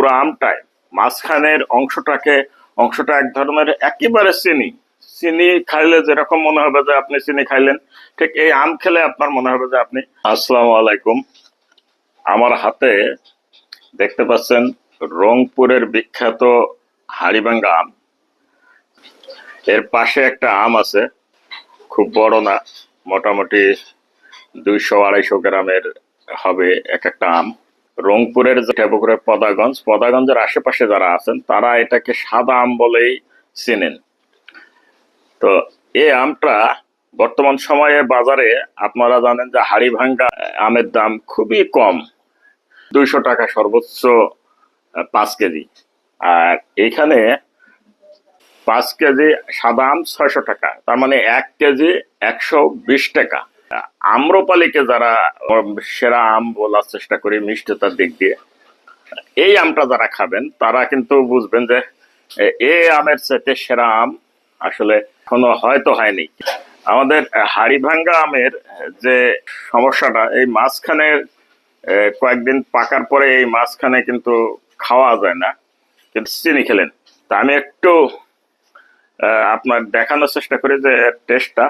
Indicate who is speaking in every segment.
Speaker 1: পুরো আমটায় মাঝখানের অংশটাকে, অংশটা এক ধরনের একেবারে চিনি। চিনি খাইলে যেরকম মনে হবে যে আপনি চিনি খাইলেন, ঠিক এই আম খেলে আপনার মনে হবে যে আপনি আসসালামু আলাইকুম। আমার হাতে দেখতে পাচ্ছেন রংপুরের বিখ্যাত হাড়িভাঙ্গা আম। এর পাশে একটা আম আছে, খুব বড় না, মোটামুটি দুইশো আড়াইশো গ্রামের হবে এক একটা আম। রংপুরের যে পদাগঞ্জ, পদাগঞ্জের আশেপাশে যারা আছেন, তারা এটাকে সাদা আম বলেই চেনেন। তো এই আমটা বর্তমান সময়ে বাজারে আপনারা জানেন যে হাড়ি ভাঙ্গা আমের দাম খুবই কম, দুইশো টাকা সর্বোচ্চ পাঁচ কেজি। আর এখানে পাঁচ কেজি সাদা আম ছয়শো টাকা, তার মানে এক কেজি একশো বিশ টাকা। আম্রপালিকে যারা সেরা আম বলার চেষ্টা করি, মিষ্টতার দিক দিয়ে, এই আমটা যারা খাবেন, তারা কিন্তু বুঝবেন যে এই আমের চাইতে সেরা আম আসলে এখনও হয়তো হয়নি। আমাদের হাড়িভাঙ্গা আমের যে সমস্যাটা, এই মাঝখানের কয়েকদিন পাকার পরে এই মাঝখানে কিন্তু খাওয়া যায় না। কিন্তু চিনি খেলেন। তা আমি একটু আপনার দেখানোর চেষ্টা করি যে টেস্টটা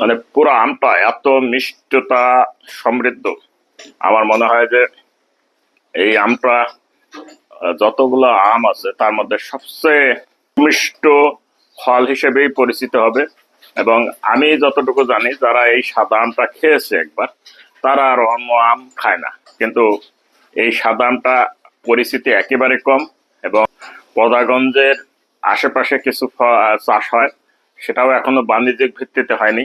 Speaker 1: মানে পুরো আমটা এত মিষ্টতা সমৃদ্ধ। আমার মনে হয় যে এই আমটা যতগুলো আম আছে, তার মধ্যে সবচেয়ে মিষ্ট ফল হিসেবেই পরিচিত হবে। এবং আমি যতটুকু জানি, যারা এই সাদা আমটা খেয়েছে একবার, তারা আর অন্য আম খায় না। কিন্তু এই সাদা আমটা পরিচিতি একেবারে কম এবং পদাগঞ্জের আশেপাশে কিছু চাষ হয়, সেটাও এখনও বাণিজ্যিক ভিত্তিতে হয়নি।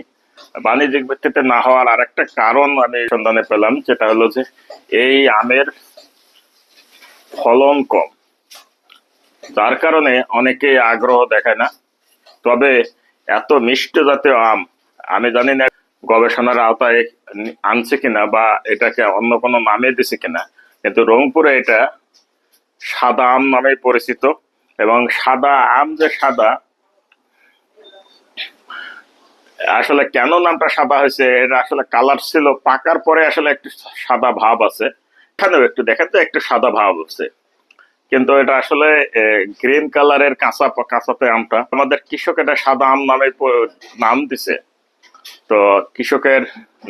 Speaker 1: বাণিজ্যিক ভিত্তিতে না হওয়ার আরেকটা কারণ আমি সন্ধানে পেলাম যেটা হলো যে এই আমের ফলন কম। যার কারণে অনেকে আগ্রহ দেখায় না। তবে এত মিষ্ট জাতীয় আম, আমি জানি না গবেষণার আওতায় আনছে কিনা বা এটাকে অন্য কোনো নামে দিছে কিনা, কিন্তু রংপুরে এটা সাদা আম নামে পরিচিত এবং সাদা আম যে সাদা আসলে কেন নামটা সাদা হয়েছে? এটা আসলে কালার ছিল পাকার পরে আসলে একটু সাদা ভাব আছে। এখানেও একটু দেখেন তো, একটু সাদা ভাব আছে। কিন্তু এটা আসলে গ্রিন কালারের কাঁচা কাঁচাতে আমটা। আমাদের কৃষক এটা সাদা আম নামে নাম দিছে। তো কৃষকের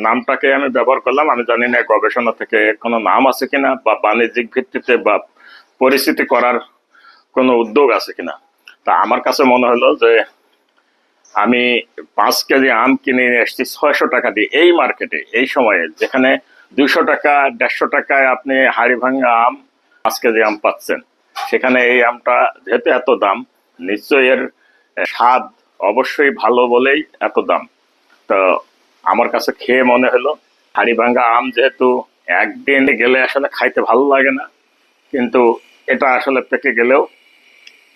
Speaker 1: নামটাকে আমি ব্যবহার করলাম। আমি জানি না গবেষণা থেকে কোনো নাম আছে কিনা বা বাণিজ্যিক ভিত্তিতে বা পরিস্থিতি করার কোনো উদ্যোগ আছে কিনা। তা আমার কাছে মনে হলো যে আমি পাঁচ কেজি আম কিনে নিয়ে এসেছি ছয়শো টাকা দিয়ে এই মার্কেটে, এই সময়ে। যেখানে দুশো টাকা, দেড়শো টাকায় আপনি হাড়ি ভাঙা আম পাঁচ কেজি আম পাচ্ছেন। সেখানে এই আমটা যেহেতু এত দাম, নিশ্চয়ই এর স্বাদ অবশ্যই ভালো বলেই এত দাম। তো আমার কাছে খেয়ে মনে হলো, হাড়ি ভাঙ্গা আম যেহেতু একদিন গেলে আসলে খাইতে ভালো লাগে না, কিন্তু এটা আসলে পেকে গেলেও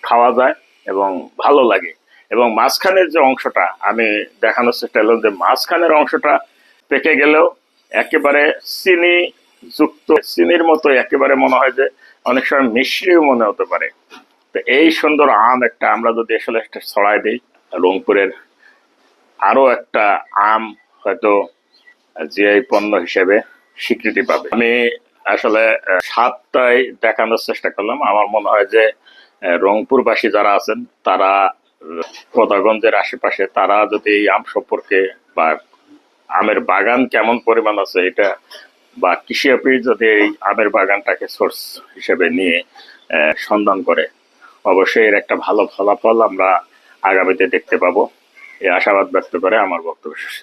Speaker 1: খাওয়া যায় এবং ভালো লাগে। এবং মাঝখানের যে অংশটা, আমি দেখানোর চেষ্টা করলাম যে মাঝখানের অংশটা পেকে গেলেও একেবারে চিনি যুক্ত, চিনির মতো একেবারে মনে হয় যে অনেক সময় মিশ্রিও মনে হতে পারে। তো এই সুন্দর আম একটা, আমরা যদি আসলে একটা ছড়াই দিই, রংপুরের আরও একটা আম হয়তো জিআই পণ্য হিসেবে স্বীকৃতি পাবে। আমি আসলে সাতটায় দেখানোর চেষ্টা করলাম। আমার মনে হয় যে রংপুরবাসী যারা আছেন, তারা আহ, পদাগঞ্জের আশেপাশে তারা যদি এই আম সম্পর্কে বা আমের বাগান কেমন পরিমাণ আছে এটা বা কৃষি অফিস যদি এই আমের বাগানটাকে সোর্স হিসেবে নিয়ে সন্ধান করে অবশ্যই এর একটা ভালো ফলাফল আমরা আগামীতে দেখতে পাবো এই আশাবাদ ব্যক্ত করে আমার বক্তব্য শেষ।